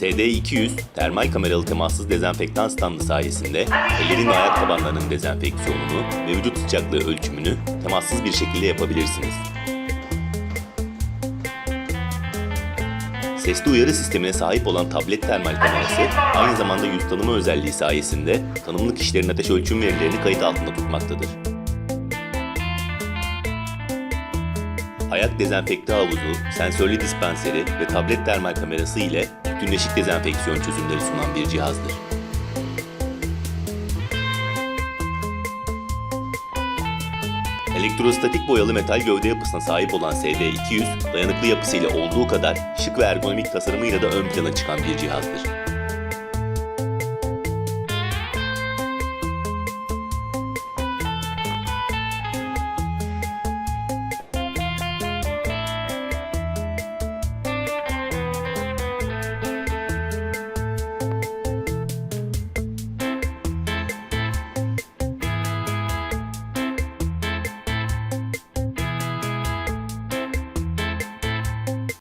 SD200 termal kameralı temassız dezenfektan standı sayesinde ellerin ve ayak tabanlarının dezenfeksiyonunu ve vücut sıcaklığı ölçümünü temassız bir şekilde yapabilirsiniz. Sesli uyarı sistemine sahip olan tablet termal kamerası aynı zamanda yüz tanıma özelliği sayesinde tanımlı kişilerin ateş ölçüm verilerini kayıt altında tutmaktadır. Ayak dezenfekte havuzu, sensörlü dispanseri ve tablet termal kamerası ile bütünleşik dezenfeksiyon çözümleri sunan bir cihazdır. Elektrostatik boyalı metal gövde yapısına sahip olan SD200, dayanıklı yapısıyla olduğu kadar şık ve ergonomik tasarımıyla da ön plana çıkan bir cihazdır.